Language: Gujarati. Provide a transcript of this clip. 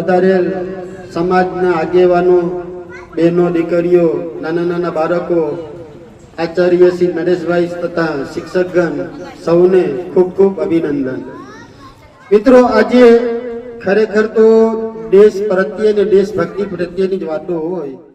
પધારેલ સમાજના આગેવાનો, બહેનો, દીકરીઓ, નાના નાના બાળકો, આચાર્ય શ્રી નરેશભાઈ તથા શિક્ષકગણ, સૌને ખૂબ ખૂબ અભિનંદન. મિત્રો, આજે ખરેખર તો દેશ પ્રત્યે અને દેશભક્તિ પ્રત્યેની જ વાતો હોય.